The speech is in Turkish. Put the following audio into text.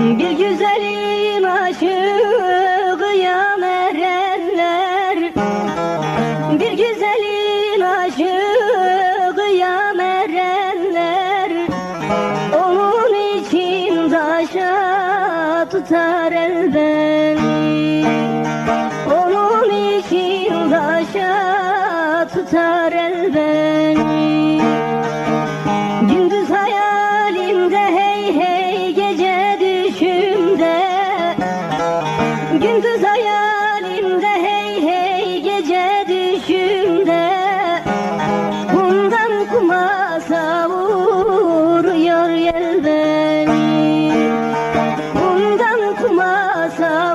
Bir güzelin aşığıyam erenler. Bir güzelin aşığıyam erenler. Onun için taşa tutar el beni Onun için taşa tutar Gün kız hayalimde hey hey gece düşümde. Bundan kuma savuruyor yel beni Bundan kuma savuruyor